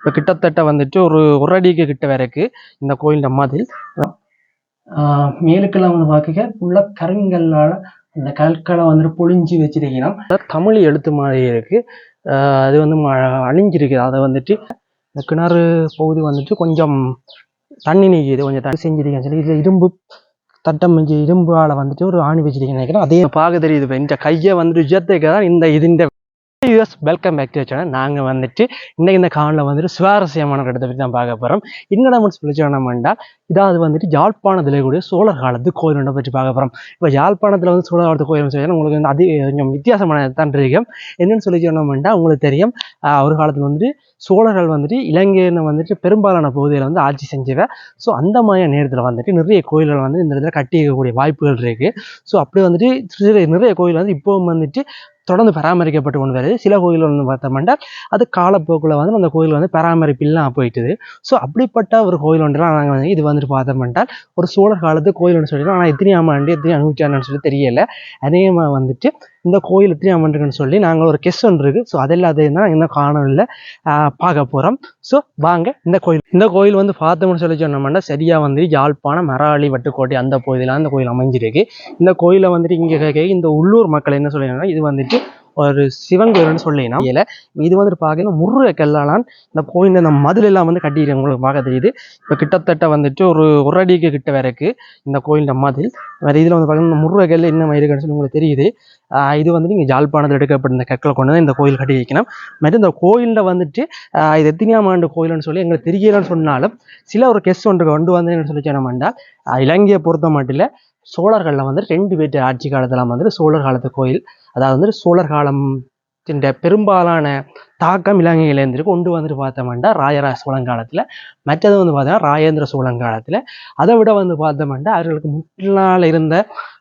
இப்போ கிட்டத்தட்ட வந்துட்டு ஒரு ஒரு அடிக்கு கிட்ட வரைக்கு இந்த கோயிலின் மாதிரி ஆஹ் மேலுக்கெல்லாம் வந்து பார்க்க உள்ள கருங்கல்லால் அந்த கற்களை வந்துட்டு பொழிஞ்சு வச்சிருக்கணும் தமிழ் எழுத்து மாதிரி இருக்கு. ஆஹ் அது வந்து அழிஞ்சிருக்குது. அதை வந்துட்டு இந்த கிணறு பகுதி வந்துட்டு கொஞ்சம் தண்ணி நீக்குது. கொஞ்சம் தண்ணி செஞ்சிருக்கேன் சொல்லி இரும்பு தட்டம் இரும்பு ஆளை வந்துட்டு ஒரு ஆணி வச்சிருக்கேன் நினைக்கிறேன். அதே பார்க்க தெரியுது இப்போ. இந்த கையை வந்துட்டு விஜயத்துக்கு தான் இந்த இது இந்த US welcome back to channel நாங்கள் வந்துட்டு இன்றைக்கு இந்த காலில் வந்துட்டு சுவாரஸ்யமான இடத்தை பற்றி தான் பார்க்க போகிறோம் என்னடா சொல்லி சொன்னோம்னா இதாவது வந்துட்டு யாழ்ப்பாணத்தில் கூடிய சோழர் காலத்து கோயில் ஒன்றை பற்றி பார்க்க போகிறோம் இப்போ யாழ்ப்பாணத்தில் வந்து சோழர் காலத்து கோயில் சொல்லி உங்களுக்கு வந்து அது கொஞ்சம் வித்தியாசமான தான் இருக்கும் என்னென்னு சொல்லி சொன்னோம்னா உங்களுக்கு தெரியும். ஒரு காலத்தில் வந்துட்டு சோழர்கள் வந்துட்டு இலங்கைன்னு வந்துட்டு பெரும்பாலான பகுதியில் வந்து ஆட்சி செஞ்சவ. ஸோ அந்த மாதிரியான நேரத்தில் வந்துட்டு நிறைய கோயில்கள் வந்து இந்த இடத்துல கட்டி இருக்கக்கூடிய வாய்ப்புகள் இருக்குது ஸோ அப்படி வந்துட்டு நிறைய கோயில் வந்து இப்போவும் வந்துட்டு தொடர்ந்து பராமரிக்கப்பட்டு கொண்டு வருது. சில கோயில்கள் வந்து பார்த்தோம்னா அது காலப்போக்கில் வந்து அந்த கோயில் வந்து பராமரிப்பு இல்லாமல் போயிட்டுது. ஸோ அப்படிப்பட்ட ஒரு கோயில் ஒன்றுலாம் நாங்கள் வந்து இது வந்துட்டு பார்த்தோம்னா ஒரு சோழர் காலத்து கோயில் ஒன்று சொல்லிடுறோம் ஆனால் எத்தனை ஆமாண்டு எத்தனை நூற்றாண்டுன்னு சொல்லி அதே மாதிரி வந்துட்டு இந்த கோயில் எத்தனை ஆண்டுன்னு சொல்லி நாங்கள் ஒரு கெஸ்ட் ஒன்று இருக்குது ஸோ அதெல்லாம் அதையும் தான் இந்த காணொலியில் பார்க்க போகிறோம் ஸோ வாங்க இந்த கோயில். இந்த கோயில் வந்து பார்த்தோம்னு சொல்லி சொன்னோம்னா சரியாக வந்து யாழ்ப்பாணம் மராளி வட்டுக்கோட்டை அந்த பகுதியில் அந்த கோயில் அமைஞ்சிருக்கு. இந்த கோயிலை வந்துட்டு இங்கே கேட்க இந்த உள்ளூர் மக்கள் என்ன சொல்லிடுறாங்கன்னா இது வந்துட்டு ஒரு சிவன் கோயில்னு சொல்லினா இல்ல இது வந்துட்டு பார்த்தீங்கன்னா முருக கல்லாலான் இந்த கோயில் இந்த மதில் எல்லாம் வந்து கட்டியிருக்காங்க. உங்களுக்கு பார்க்க தெரியுது. இப்போ கிட்டத்தட்ட வந்துட்டு ஒரு ஒரு அடிக்கு கிட்ட வரைக்கு இந்த கோயிலோட மதில். வேறு இதில் வந்து பார்த்தீங்கன்னா இந்த முருக கல் என்ன இருக்குன்னு சொல்லி உங்களுக்கு தெரியுது. இது வந்து நீங்கள் ஜாழ்ப்பாணத்தில் எடுக்கப்பட்ட இந்த கற்களை கொண்டு தான் இந்த கோயில் கட்டி வைக்கணும் மற்றும் இந்த கோயிலில் வந்துட்டு இது எத்தனையாம் ஆண்டு கோயில்னு சொல்லி எங்களுக்கு தெரியலன்னு சொன்னாலும் சில ஒரு கெஸ்ட் ஒன்று கொண்டு வந்தேன்னு சொல்லி சொன்னோம்னா இலங்கையை பொறுத்த மட்டும் சோழர்களில் வந்து ரெண்டு பேர் ஆட்சி காலத்தில் வந்துட்டு சோழர் காலத்து கோயில். அதாவது வந்துட்டு சோழர் காலம் பெரும்பாலான தாக்கம் இலங்கையில இருந்து கொண்டு வந்துட்டு பார்த்தோம்னா ராஜராஜ சோழன் காலத்துல மற்றது வந்து பார்த்தோம்னா ராஜேந்திர சோழன் காலத்துல. அதை விட வந்து பார்த்தோம்னா அவர்களுக்கு முன்னாள் இருந்த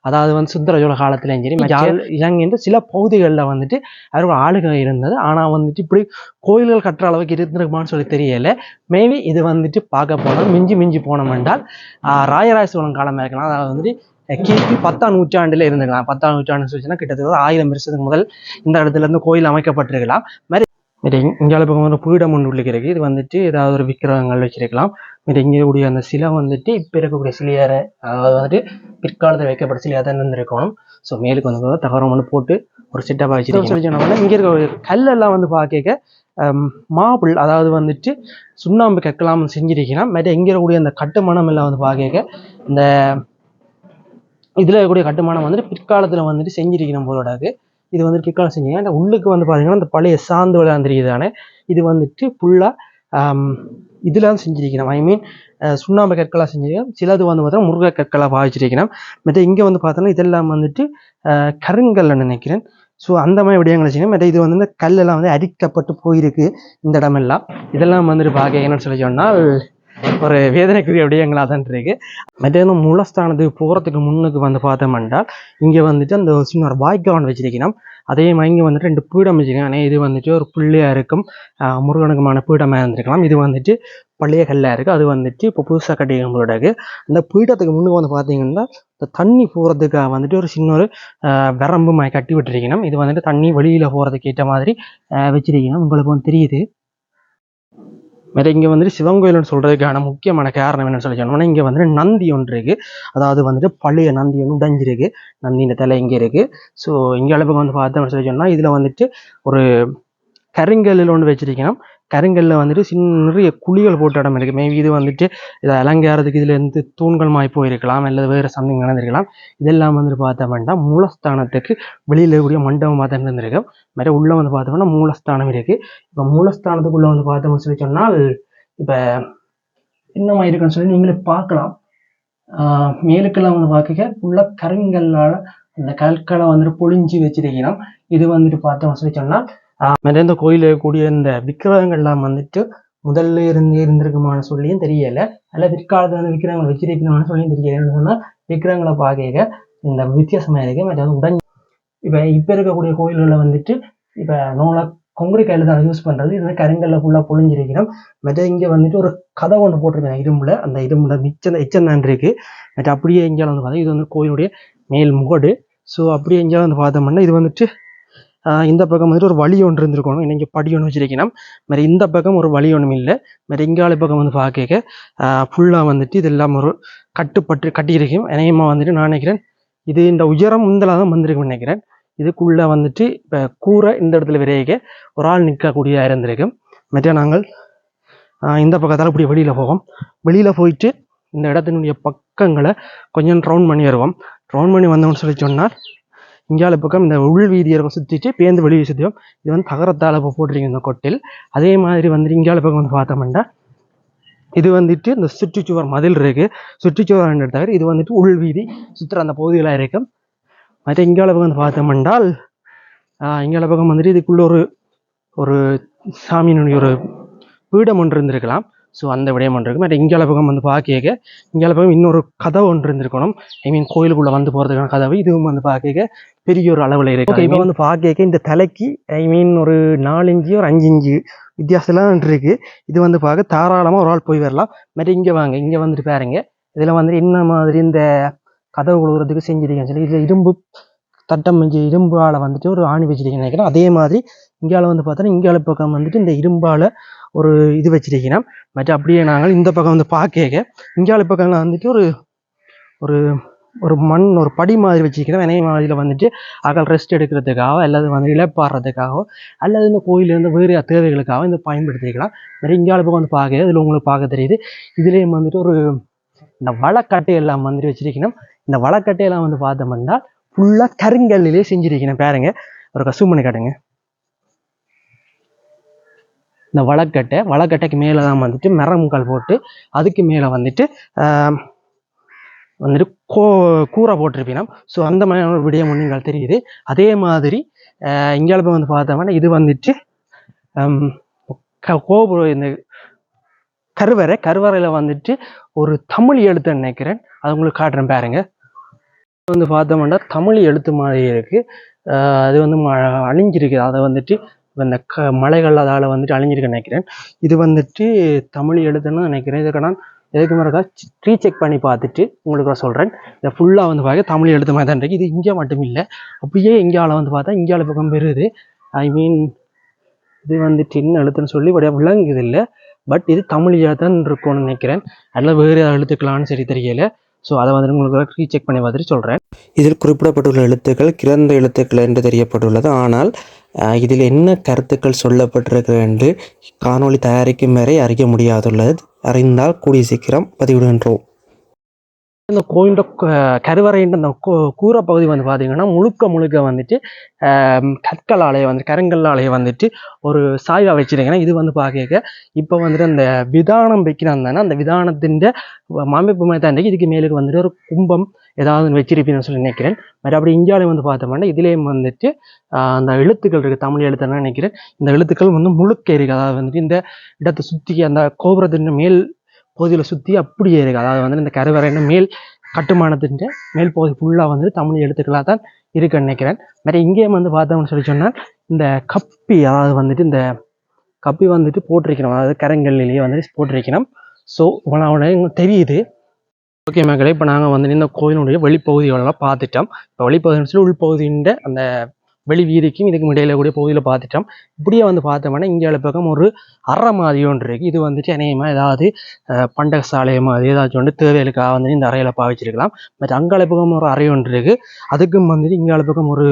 அதாவது வந்து சுந்தர சோழ காலத்துலயும் சரி இலங்கையின் சில பகுதிகளில் வந்துட்டு அவர்கள் ஆளுகை இருந்தது. ஆனா வந்துட்டு இப்படி கோயில்கள் கட்டுற அளவுக்கு இருந்திருக்குமான்னு சொல்லி தெரியல. மேபி இது வந்துட்டு பார்க்க போனோம். மிஞ்சி மிஞ்சி போனோம் என்றால் ராஜராஜ சோழன் காலமா இருக்கலாம். அதாவது வந்துட்டு கிபி பத்தாம் நூற்றாண்டுல இருந்துக்கலாம் பத்தாம் நூற்றாண்டு சொல்லிச்சுன்னா கிட்டத்தட்ட ஒரு ஆயிரம் வருஷத்துக்கு முதல் இந்த இடத்துல இருந்து கோயில் அமைக்கப்பட்டிருக்கலாம். மாதிரி இது இங்கே இப்போ வந்து பீடம் ஒன்று உள்ளிருக்கு இது வந்துட்டு ஏதாவது ஒரு விக்கிரகங்கள் வச்சிருக்கலாம். இது இங்கே அந்த சிலை வந்துட்டு இப்போ இருக்கக்கூடிய சிலையார அதாவது வந்துட்டு பிற்காலத்தில் வைக்கப்பட்ட சிலையாக தான் இருந்திருக்கணும். ஸோ மேலுக்கு வந்து தகரம் வந்து போட்டு ஒரு செட்டப்பாக வச்சிருக்கோம் சொல்லி சொன்னோம்னா இங்கே இருக்க கல்லெல்லாம் வந்து பார்க்க மாபிள் அதாவது வந்துட்டு சுண்ணாம்பு கற்கலாம் செஞ்சிருக்கலாம். மற்ற இங்கே இருக்கக்கூடிய அந்த கட்டுமானம் எல்லாம் வந்து பார்க்க இந்த இதில் இருக்கக்கூடிய கட்டுமானம் வந்துட்டு பிற்காலத்தில் வந்துட்டு செஞ்சிருக்கணும் போலோடாது இது வந்துட்டு பிற்காலம் செஞ்சீங்க அந்த உள்ளுக்கு வந்து பார்த்தீங்கன்னா இந்த பழைய சாந்து விளையாந்துருக்கு இது வந்துட்டு ஃபுல்லாக இதெல்லாம் செஞ்சிருக்கணும் ஐ மீன் சுண்ணாம்பு கற்களாக செஞ்சிருக்கணும் சிலது வந்து பார்த்தோன்னா முருகை கற்களாக பாவிச்சிருக்கணும் மற்ற இங்கே வந்து பார்த்தோன்னா இதெல்லாம் வந்துட்டு கருங்கல்னு கருங்கல்ல நினைக்கிறேன். ஸோ அந்த மாதிரி விடயங்களை செய்யணும். மற்ற இது வந்து இந்த கல்லெல்லாம் வந்து அரிக்கப்பட்டு போயிருக்கு இந்த இடமெல்லாம். இதெல்லாம் வந்துட்டு பார்க்க என்னன்னு சொல்லி சொன்னால் ஒரு வேதனைக்குரிய விடயங்களாக தான் இருக்கு. மற்ற இந்த மூலஸ்தானத்துக்கு போகிறதுக்கு முன்னுக்கு வந்து பார்த்தோம்னால் இங்கே வந்துட்டு அந்த சின்ன ஒரு வாய்க்காவன் வச்சிருக்கணும். அதே மாதிரி இங்கே வந்துட்டு ரெண்டு பீடம் வச்சிருக்கேன் ஆனால் இது வந்துட்டு ஒரு பிள்ளையாக இருக்கும். முருகனுக்குமான பீடமாக இருந்திருக்கலாம். இது வந்துட்டு பழைய கல்லாக இருக்குது அது வந்துட்டு இப்போ புதுசாக கட்டிக்கிறவங்களோடக்கு அந்த பீடத்துக்கு முன்னுக்கு வந்து பார்த்தீங்கன்னா இந்த தண்ணி போகிறதுக்காக வந்துட்டு ஒரு சின்ன ஒரு வரம்பு மாதிரி கட்டி விட்டுருக்கணும். இது வந்துட்டு தண்ணி வெளியில் போகிறதுக்கு ஏற்ற மாதிரி வச்சிருக்கணும். உங்களுக்கு வந்து தெரியுது. வேற இங்கே வந்துட்டு சிவன் கோயில்னு சொல்றதுக்கான முக்கியமான காரணம் என்னன்னு சொல்லி சொன்னோம்னா இங்கே வந்துட்டு நந்தி ஒன்று இருக்கு. அதாவது வந்துட்டு பழைய நந்தி ஒன்று உடைஞ்சிருக்கு. நந்தியின் தலை இங்கே இருக்கு. ஸோ இங்கே அளவுக்கு வந்து பார்த்தோம்னு சொல்லி சொன்னால் இதில் வந்துட்டு ஒரு கருங்கல்லில் ஒன்று வச்சிருக்கணும். கருங்கல்ல வந்துட்டு சின்ன நிறைய குழிகள் போட்ட இடம் இருக்கு. மேபி இது வந்துட்டு இதை அலங்காரத்துக்கு இதுல இருந்து தூண்கள் மாய் போயிருக்கலாம் அல்லது வேற சம்திங் நடந்திருக்கலாம். இதெல்லாம் வந்துட்டு பார்த்தோம்னா மூலஸ்தானத்துக்கு வெளியில இருக்கக்கூடிய மண்டபம் பார்த்து இருந்திருக்கு. வேற உள்ள வந்து பார்த்தோம்னா மூலஸ்தானம் இருக்கு. இப்போ மூலஸ்தானத்துக்குள்ள வந்து பார்த்தோம்னு சொல்லி சொன்னால் இப்ப என்னமா இருக்குன்னு சொல்லி நீங்களே பார்க்கலாம். ஆஹ் மேலுக்கெல்லாம் வந்து பார்க்க உள்ள கருங்கல்லால அந்த கற்களை வந்துட்டு பொழிஞ்சு வச்சிருக்கிறோம். இது வந்துட்டு பார்த்தோம்னு சொல்லி சொன்னால் மற்ற இந்த கோயிலில் இருக்கக்கூடிய இந்த விக்கிரகங்கள்லாம் வந்துட்டு முதல்ல இருந்து இருந்திருக்குமான்னு சொல்லியும் தெரியல. அல்ல பிற்காலத்தில் வந்து விக்கிரகங்களை வச்சிருக்கணும்னு சொல்லியும் தெரியல. சொன்னால் விக்கிரகங்களை பார்க்க இந்த வித்தியாசமாக இருக்கு. மற்ற உடன் இப்போ இப்போ இருக்கக்கூடிய கோயில்களில் வந்துட்டு இப்போ நோலை கொங்குரி கையில் தான் யூஸ் பண்ணுறது இது வந்து கருங்கல்ல ஃபுல்லாக பொழிஞ்சிருக்கிறோம் மற்ற இங்கே வந்துட்டு ஒரு கதை ஒன்று போட்டிருக்காங்க. இரும்புல. அந்த இரும்புல மிச்சம் எச்சந்தான் இருக்கு. மற்ற அப்படியே இங்கே வந்து பார்த்தா இது வந்து கோயிலுடைய மேல் முகடு. ஸோ அப்படியே இங்கே வந்து பார்த்தோம்னா இது வந்துட்டு இந்த பக்கம் வந்துட்டு ஒரு வழி ஒன்று இருந்திருக்கணும். இன்னைக்கு படி ஒன்று வச்சிருக்கணும். மாரி இந்த பக்கம் ஒரு வழி ஒன்றும் இல்லை. மாரி இங்கால பக்கம் வந்து பார்க்க ஃபுல்லாக வந்துட்டு இதெல்லாம் ஒரு கட்டுப்பட்டு கட்டியிருக்கும் இணையமாக வந்துட்டு நான் நினைக்கிறேன். இது இந்த உயரம் முந்தலாக தான் வந்திருக்கும்னு நினைக்கிறேன். இதுக்குள்ளே வந்துட்டு இப்போ கூரை இந்த இடத்துல விரைக்க ஒரு ஆள் நிற்கக்கூடிய இருந்திருக்கும். மற்ற நாங்கள் இந்த பக்கத்தால் இப்படி வெளியில் போவோம். வெளியில் போயிட்டு இந்த இடத்தினுடைய பக்கங்களை கொஞ்சம் ரவுண்ட் பண்ணி வருவோம். ரவுண்ட் பண்ணி வந்தோம்னு சொல்லி சொன்னால் இங்கால பக்கம் இந்த உள் வீதியை சுற்றிட்டு பேருந்து வெளியே சுற்றியும் இது வந்து தகரத்தால் இப்போ போட்டிருக்கீங்க இந்த கொட்டில். அதே மாதிரி வந்துட்டு இங்கால பக்கம் வந்து பார்த்தோம்னா இது வந்துட்டு இந்த சுற்றுச்சுவர் மதில் இருக்கு. சுற்றுச்சுவர் தவிர இது வந்துட்டு உள் வீதி சுற்றுற அந்த பகுதிகளாக இருக்கும். மற்ற இங்கால பக்கம் வந்து பார்த்தோம்னால் இங்கால பக்கம் வந்துட்டு இதுக்குள்ள ஒரு ஒரு சாமியினுடைய ஒரு பீடம் ஒன்று இருந்திருக்கலாம். ஸோ அந்த விடயம் ஒன்று இருக்கு. மற்ற இங்கால பக்கம் வந்து பார்க்க இங்கால பக்கம் இன்னொரு கதவு ஒன்று இருந்திருக்கணும். ஐ மீன் கோயிலுக்குள்ள வந்து போகிறதுக்கான கதவு. இதுவும் வந்து பார்க்க பெரிய ஒரு அளவில் இருக்கு. ஓகே இப்போ வந்து பார்க்க இந்த தலைக்கு ஐ மீன் ஒரு நாலு இஞ்சி ஒரு அஞ்சு இஞ்சி வித்தியாசம்லாம் இருக்கு. இது வந்து பார்க்க தாராளமாக ஒரு ஆள் போய் வரலாம். மற்ற இங்கே வாங்க இங்கே வந்துட்டு பாருங்க. இதில் வந்துட்டு என்ன மாதிரி இந்த கதவு கொடுக்குறதுக்கு செஞ்சிருக்கேன் சொல்லி இதில் இரும்பு தட்டம் வச்சு இரும்பால வந்துட்டு ஒரு ஆணி வச்சிருக்கேன் நினைக்கிறேன். அதே மாதிரி இங்கால வந்து பார்த்தோன்னா இங்கால பக்கம் வந்துட்டு இந்த இரும்பால ஒரு இது வச்சிருக்கணும் மற்ற அப்படியே நாங்கள் இந்த பக்கம் வந்து பார்க்க இங்கால பக்கம்ல வந்துட்டு ஒரு ஒரு ஒரு மண் ஒரு படி மாதிரி வச்சுக்கிறோம் வினை மாதிரியில் வந்துட்டு அகல் ரெஸ்ட் எடுக்கிறதுக்காக அல்லது வந்து இழப்பாடுறதுக்காகவோ அல்லது இந்த கோயிலேருந்து வேறு தேவைகளுக்காக இந்த பயன்படுத்திக்கலாம் நிறைய இங்கால பக்கம் வந்து பார்க்க இதில் உங்களுக்கு பார்க்க தெரியுது. இதுலேயும் வந்துட்டு ஒரு இந்த வளக்கட்டை எல்லாம் வந்துட்டு வச்சிருக்கணும் இந்த வளக்கட்டையெல்லாம் வந்து பார்த்தோம்னா ஃபுல்லாக கருங்கல்லிலே செஞ்சிருக்கணும் பாருங்க. ஒரு கசூம் கடைங்க. காட்டுங்க இந்த வளக்கட்டை வளக்கட்டைக்கு மேலே தான் வந்துட்டு மரமுக்கால் போட்டு அதுக்கு மேலே வந்துட்டு வந்துட்டு கோ கூரை போட்டிருப்பீங்கன்னா ஸோ அந்த மாதிரி ஒரு விடயம் ஒன்று எங்களுக்கு தெரியுது. அதே மாதிரி இங்கே வந்து பார்த்தோம்னா இது வந்துட்டு க- கோபுரம் இந்த கருவறை கருவறையில் வந்துட்டு ஒரு தமிழ் எழுத்து நினைக்கிறேன். அது உங்களுக்கு காட்டுறேன் பாருங்க. வந்து பார்த்தோம்னா தமிழ் எழுத்து மாதிரி இருக்குது அது வந்து அழிஞ்சிருக்குது அதை வந்துட்டு இந்த க மலைகள் அதால் வந்துட்டு அழிஞ்சிருக்குன்னு நினைக்கிறேன். இது வந்துட்டு தமிழ் எழுத்துன்னு நினைக்கிறேன். இதுக்கு நான் எதுக்கு மேலே ரீசெக் பண்ணி பார்த்துட்டு உங்களுக்கு நான் சொல்கிறேன் இதை ஃபுல்லாக வந்து பார்க்க தமிழ் எழுத்து மாதிரி தான் இருக்குது இது இங்கே மட்டும் இல்லை. அப்படியே இங்கால வந்து பார்த்தா இங்கால பக்கம் பெறுது. ஐ மீன் இது வந்துட்டு என்ன எழுத்துன்னு சொல்லி அப்படியே விளங்குது இல்லை. பட் இது தமிழ் எழுத்துன்னு இருக்கும்னு நினைக்கிறேன். அதில் வேறு எழுத்துக்களான்னு சரி தெரியல. ஸோ அதை வந்து உங்களுக்கு ரீசெக் பண்ணி பார்த்துட்டு சொல்கிறேன் இதில் குறிப்பிடப்பட்டுள்ள எழுத்துக்கள் கிரந்த எழுத்துக்கள் என்று தெரியப்பட்டுள்ளது. ஆனால் இதில் என்ன கருத்துக்கள் சொல்லப்பட்டிருக்கிறது என்று காணொளி தயாரிக்கும் வரை அறிய முடியாதுள்ளது. அறிந்தால் கூடிய சீக்கிரம் பதிவிடுகின்றோம். இந்த கோயிலோட கருவறைன்ற அந்த கூ- கூரை பகுதி வந்து பார்த்தீங்கன்னா முழுக்க முழுக்க வந்துட்டு கற்களாலேயே வந்து கருங்கல்லாலேயே வந்துட்டு ஒரு சாய்வாக வச்சிருக்கேன் இது வந்து பார்க்க இப்போ வந்துட்டு அந்த விதானம் வைக்கிறான் அந்த விதானத்தின் அமைப்பு மாதிரி தான் இதுக்கு மேலுக்கு வந்துட்டு ஒரு கும்பம் ஏதாவது வச்சிருப்பீங்கன்னு சொல்லி நினைக்கிறேன். மற்ற அப்படி வந்து பார்த்தோம்னா இதுலேயும் வந்துட்டு அந்த எழுத்துக்கள் இருக்குது தமிழ் எழுத்துன்னு நினைக்கிறேன். இந்த எழுத்துக்கள் வந்து முழுக்க இருக்குது அதாவது வந்துட்டு இந்த இடத்தை சுற்றி அந்த கோபுரத்தின் மேல் பகுதியில் சுற்றி அப்படியே இருக்குது அதாவது வந்து இந்த கருவறைன்னு மேல் கட்டுமானத்தின் மேல் பகுதி ஃபுல்லாக வந்து தமிழ் எழுத்துக்களாக தான் இருக்குன்னு நினைக்கிறேன். நிறைய இங்கேயும் வந்து பார்த்தோம்னு சொல்லி சொன்னால் இந்த கப்பி அதாவது வந்துட்டு இந்த கப்பி வந்துட்டு போட்டிருக்கணும் அதாவது கரங்கல்லையே வந்துட்டு போட்டிருக்கணும் ஸோ அவனை தெரியுது. ஓகே மக்களே இப்போ நாங்கள் வந்து இந்த கோயிலுடைய வெளிப்பகுதிகளெல்லாம் பார்த்துட்டோம். இப்போ வெளிப்பகுதின்னு சொல்லி உள்பகுதின்ற அந்த வெளி வீதிக்கும் இதுக்கும் இடையில கூடிய பகுதியில் பார்த்துட்டோம். இப்படியே வந்து பார்த்தோம்னா இங்கே பக்கம் ஒரு அறை மாதிரி ஒன்று இருக்குது இது வந்துட்டு அநேகமாக ஏதாவது பண்டக சாலை மாதிரி ஏதாச்சும் ஒன்று தேவைகளுக்காக வந்து இந்த அறையில் பாவிச்சிருக்கலாம். பட் அங்கால பக்கம் ஒரு அறை ஒன்று இருக்குது அதுக்கும் வந்துட்டு இங்கால பக்கம் ஒரு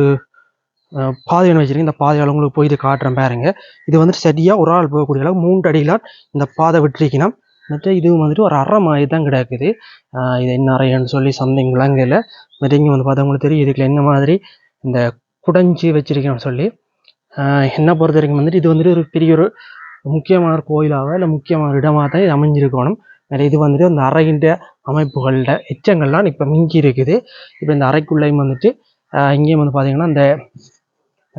பாதை ஒன்று வச்சுருக்கேன் இந்த பாதையால் உங்களுக்கு போய் இது காட்டுறேன் பாருங்க. இது வந்துட்டு சரியாக ஒரு ஆள் போகக்கூடிய அளவு மூன்று அடியில் இந்த பாதை விட்டுருக்கணும். மற்ற இதுவும் வந்துட்டு ஒரு அறை மாதிரி தான் கிடக்குது. இது என்ன அறைன்னு சொல்லி சம்திங் விளங்கல. மற்ற இங்கே வந்து பார்த்தா உங்களுக்கு தெரியும் இதுக்குள்ள என்ன மாதிரி இந்த குடைஞ்சி வச்சிருக்கேன்னு சொல்லி. என்னை என்ன பொறுத்த வரைக்கும் வந்துட்டு இது வந்துட்டு ஒரு பெரிய ஒரு முக்கியமான ஒரு கோயிலாக இல்லை முக்கியமான ஒரு இடமாக தான் இது அமைஞ்சிருக்கணும். வேறு இது வந்துட்டு அந்த அறையின்ற அமைப்புகளோட எச்சங்கள்லாம் இப்போ மிஞ்சி இருக்குது. இப்போ இந்த அறைக்குள்ளேயும் வந்துட்டு இங்கேயும் வந்து பார்த்தீங்கன்னா அந்த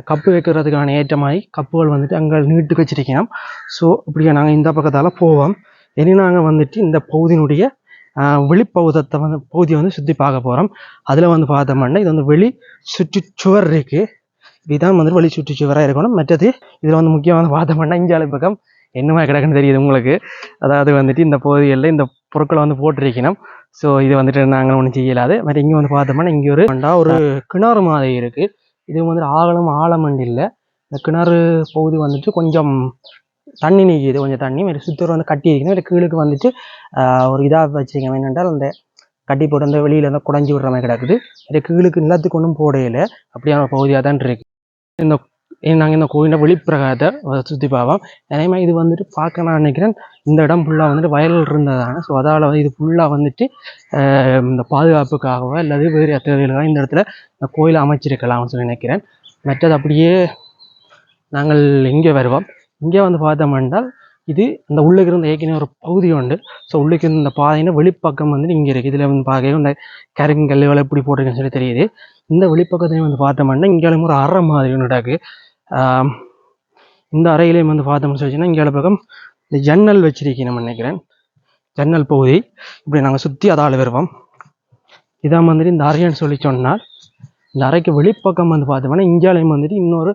கப்பு வைக்கிறதுக்கான ஏற்றமாயி கப்புகள் வந்துட்டு அங்கே நீட்டு வச்சிருக்கணும். ஸோ இப்படியே நாங்கள் இந்த பக்கத்தால் போவோம். இனி நாங்கள் வந்துட்டு இந்த பகுதியினுடைய வெளிப்பகுதத்தை வந்து பகுதியை வந்து சுற்றி பார்க்க போகிறோம் அதில் வந்து பார்த்தோம்னா இது வந்து வெளி சுற்றுச்சுவர் இருக்குது இதுதான் வந்து வெளி சுற்றுச்சுவராக இருக்கணும். மற்றது இதில் வந்து முக்கியமான பார்த்தோம்னா இஞ்சாலை பக்கம் என்னமா கிடக்குன்னு தெரியுது உங்களுக்கு. அதாவது வந்துட்டு இந்த பகுதிகளில் இந்த பொருட்களை வந்து போட்டிருக்கணும். ஸோ இது வந்துட்டு நாங்கள் ஒன்றும் செய்யலாது மற்ற இங்கே வந்து பார்த்தோம்னா இங்கே ஒரு ஒரு கிணறு மாதிரி இருக்குது இது வந்துட்டு ஆழம் ஆழமண்டு இல்லை. இந்த கிணறு பகுதி வந்துட்டு கொஞ்சம் தண்ணி நிற்கிது கொஞ்சம் தண்ணி மாதிரி சுத்தர் வந்து கட்டி இருக்கணும் இல்லை கீழுக்கு வந்துட்டு ஒரு இதாக வச்சுருக்கேன் என்னென்றால் அந்த கட்டி போட்டு அந்த வெளியில் வந்து குடஞ்சி விடுற மாதிரி கிடக்குது. இல்லை கீழுக்கு நிலத்துக்கு ஒன்றும் போடையில. அப்படியான பகுதியாக தான் இருக்கு. இந்த நாங்கள் இந்த கோயிலை வெளிப்பிரகாரத்தை சுற்றி பார்ப்போம். அதே மாதிரி இது வந்துட்டு பார்க்க நான் நினைக்கிறேன் இந்த இடம் ஃபுல்லாக வந்துட்டு வயல் இருந்ததான ஸோ அதால் வந்து இது ஃபுல்லாக வந்துட்டு இந்த பாதுகாப்புக்காகவோ அல்லது வேறு தேவைகளுக்காக இந்த இடத்துல இந்த கோயிலை அமைச்சிருக்கலாம்னு சொல்லி நினைக்கிறேன். மற்றது அப்படியே நாங்கள் இங்கே வருவோம். இங்கே வந்து பார்த்தோம் என்றால் இது இந்த உள்ளுக்கு இருந்த ஏற்கனவே ஒரு பகுதி உண்டு. ஸோ உள்ளுக்கு இருந்த இந்த பாதையின வெளிப்பக்கம் வந்து இங்கே இருக்குது இதில் வந்து பார்க்க இந்த வேலை எப்படி போட்டிருக்குன்னு சொல்லி தெரியுது. இந்த வெளிப்பக்கத்துலையும் வந்து பார்த்தோம்னா இங்கேயும் ஒரு அறை மாதிரி ஒன்று கிடக்கு இந்த அறையிலையும் வந்து பார்த்தோம்னு சொல்லிச்சுன்னா இங்கே பக்கம் இந்த ஜன்னல் வச்சிருக்கேன் நினைக்கிறேன். ஜன்னல் பகுதி. இப்படி நாங்கள் சுற்றி அதால் வருவோம். இதான் வந்துட்டு இந்த அறைன்னு சொல்லி சொன்னால் இந்த அறைக்கு வெளிப்பக்கம் வந்து பார்த்தோம்னா இந்தியாவிலையும் வந்துட்டு இன்னொரு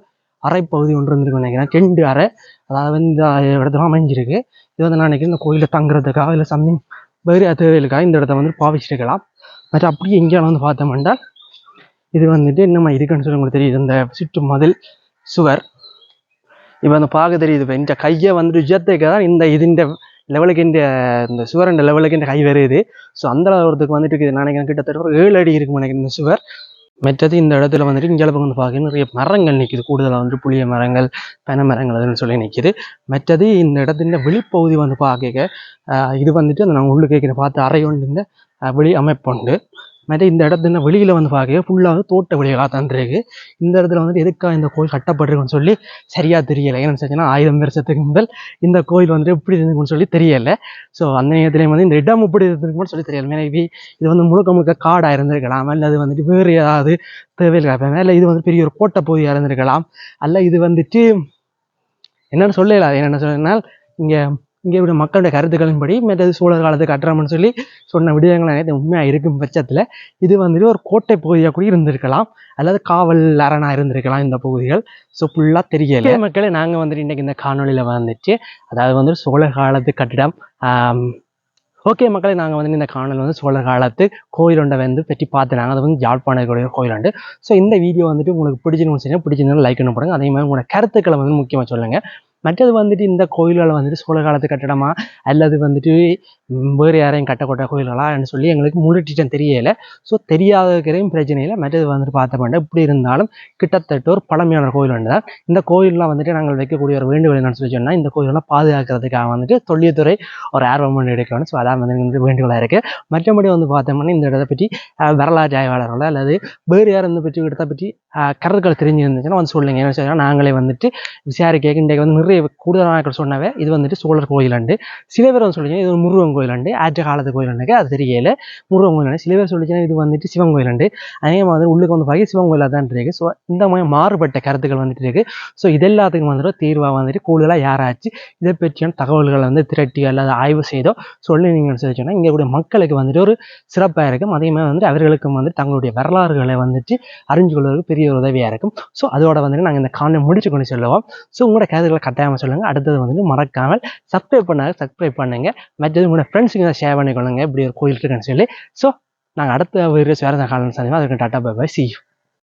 அறை பகுதி ஒன்று இருந்திருக்கு நினைக்கிறேன். ரெண்டு அறை அதாவது வந்து இந்த இடத்துல அமைஞ்சிருக்கு. இது வந்து நான் நினைக்கிறேன் இந்த கோயிலில் தங்குறதுக்காக இல்லை சம்திங் வேறு தேவைகளுக்காக இந்த இடத்த வந்து பாவிச்சிருக்கலாம். மற்ற அப்படியே இந்தியாவில் வந்து பார்த்தோம்னா இது வந்துட்டு என்னம்மா இருக்குன்னு சொல்லி உங்களுக்கு தெரியுது. இந்த சுற்று மதில் சுவர். இப்போ அந்த பார்க்க தெரியுது இப்போ. இந்த கையை வந்துட்டு உயர்த்துக்க தான் இந்த இதுன்ற லெவலுக்கு இந்த இந்த சுவரண்ட லெவலுக்கு இந்த கை வருது. ஸோ அந்த அளவுக்கு வந்துட்டு இது நினைக்கிறேன் கிட்டத்தட்ட ஒரு ஏழு அடி இருக்கும் நினைக்கிறேன் இந்த சுவர். மற்றது இந்த இடத்துல வந்துட்டு இங்கே வந்து பார்க்க நிறைய மரங்கள் நிற்கிது கூடுதலாக வந்து புளிய மரங்கள் பனை மரங்கள் அதுன்னு சொல்லி நிற்கிது மற்றது இந்த இடத்துல வெளிப்பகுதி வந்து பார்க்க ஆஹ் இது வந்துட்டு அந்த நாங்கள் உள்ளே கேட்குற பார்த்து அறை ஒன்று இந்த வெளி அமைப்புண்டு. மற்ற இந்த இடத்துல வெளியில் வந்து பார்க்க ஃபுல்லாக வந்து தோட்ட வெளிகளாக தந்துருக்கு இந்த இடத்துல வந்துட்டு எதுக்காக இந்த கோயில் கட்டப்பட்டிருக்குன்னு சொல்லி சரியாக தெரியலை. ஏன்னு சொன்னால் ஆயிரம் வருஷத்துக்கு முதல் இந்த கோயில் வந்துட்டு எப்படி இருந்துக்குன்னு சொல்லி தெரியலை. ஸோ அந்த நேரத்துலேயும் வந்து இந்த இடம் எப்படி இருந்திருக்குன்னு சொல்லி தெரியல. மேபி இது வந்து முழுக்க முழுக்க காடாக இருந்திருக்கலாம். இல்லை அது வந்துட்டு வேறு ஏதாவது தேவையில் இல்லை இது வந்து பெரிய ஒரு கோட்டை பகுதியாக இருந்திருக்கலாம். அல்ல இது வந்துட்டு என்னென்னு சொல்லலாம் என்னென்ன சொன்னால் இங்கே இங்கே இப்படி மக்களுடைய கருத்துக்களின்படி மற்றது சோழர் காலத்துக்கு கட்டுறோம்னு சொல்லி சொன்ன விடயங்கள் அனைத்து உண்மையாக இருக்கும் பட்சத்தில் இது வந்துட்டு ஒரு கோட்டை பகுதியாக கூட இருந்திருக்கலாம். அல்லது காவல் அரணாக இருந்திருக்கலாம் இந்த பகுதிகள். ஸோ ஃபுல்லாக தெரியல. மக்களே நாங்கள் வந்துட்டு இன்றைக்கி இந்த காணொளியில் வந்துட்டு அதாவது வந்து சோழர் காலத்து கட்டிடம் ஓகே மக்களே நாங்கள் வந்து இந்த காணொலி வந்து சோழர் காலத்து கோயிலுண்டை வந்து பற்றி பார்த்துனாங்க அது வந்து யாழ்ப்பாணக்கூடிய கோயிலுண்டு ஸோ இந்த வீடியோ வந்துட்டு உங்களுக்கு பிடிச்சிருந்துச்சு சொன்னா பிடிச்சிருந்தாலும் லைக் பண்ண போடுங்க அதே மாதிரி உங்களோட கருத்துக்களை வந்து முக்கியமாக சொல்லுங்கள் மற்றது வந்துட்டு இந்த கோயில்களை வந்துட்டு சோழ காலத்து கட்டடமா அல்லது வந்துட்டு வேறு யாரையும் கட்டக்கொட்ட கோயில்களான்னு சொல்லி எங்களுக்கு முழு தெரியலை. ஸோ தெரியாததுக்கிறதையும் பிரச்சனை இல்லை மற்றது வந்துட்டு பார்த்தோம்னா இப்படி இருந்தாலும் கிட்டத்தட்ட ஒரு பழமையான கோயில் ஒன்று தான். இந்த கோயிலெலாம் வந்துட்டு நாங்கள் வைக்கக்கூடிய ஒரு வேண்டுகோள் என்னன்னு சொல்லி சொன்னால் இந்த கோயிலெல்லாம் பாதுகாக்கிறதுக்காக வந்துட்டு தொல்லியத்துறை ஒரு ஆர்வம் ஒன்று எடுக்கணும். ஸோ அதான் வந்து எங்களுக்கு வேண்டுகோளாக இருக்குது மற்றபடி வந்து பார்த்தோம்னா இந்த இடத்தை பற்றி வரலாற்று ஆய்வாளர்களோ அல்லது வேறு யார் இந்த பற்றி இடத்தை பற்றி கருத்துக்கள் தெரிஞ்சு இருந்துச்சுன்னா வந்து சொல்லுங்க. என்ன சொல்லி நாங்களே வந்துட்டு விசாரிக்க இன்றைக்கு வந்து நிறைய கூடுதலான சொன்னவே இது வந்துட்டு சோழர் கோயிலண்டு சில பேர் வந்து சொல்லிச்சு இது ஒரு முருகன் கோயிலுண்டு ஆற்ற காலத்து கோயிலுண்டுக்கு அது தெரியல முருகன் கோயிலண்டு. சில பேர் சொல்லிச்சுன்னா இது வந்துட்டு சிவன் கோயிலுண்டு. அதே மாதிரி உள்ளுக்கு வந்து பார்க்க சிவன் கோயிலாக தான் இருக்கு ஸோ இந்த மாதிரி மாறுபட்ட கருத்துக்கள் வந்துட்டு இருக்கு. ஸோ இது எல்லாத்துக்கும் வந்துட்டு தீர்வாக வந்துட்டு கூடுதலாக யாராச்சு இதை பற்றியான தகவல்களை வந்து திரட்டி அல்லது ஆய்வு செய்தோ சொல்லி நீங்கள் சொல்லி இங்கே கூடிய மக்களுக்கு வந்துட்டு ஒரு சிறப்பாக இருக்கும். அதே மாதிரி வந்துட்டு அவர்களுக்கும் வந்து தங்களுடைய வரலாறுகளை வந்துட்டு அறிஞ்சு கொள்வதற்கு பெரிய ஒரு உதவியாக இருக்கும். ஸோ அதோட வந்துட்டு நாங்கள் இந்த காணொலி முடிச்சு கொண்டு சொல்லுவோம் ஸோ உங்களோட கருத்துக்களை கட்டாயமாக சொல்லுங்கள் அடுத்தது வந்துட்டு மறக்காமல் சப்ஸ்கிரைப் பண்ணாங்க சப்ஸ்கிரைப் பண்ணுங்க. மற்றது உங்களோட உங்களோட ஃப்ரெண்ட்ஸுக்கு தான் ஷேர் பண்ணிக்கொள்ளுங்க இப்படி ஒரு கோயில் இருக்குன்னு சொல்லி. ஸோ நாங்கள் அடுத்த வீடியோஸ் வேறு காலம் சந்திப்போம் அதுக்கு tata bye bye see you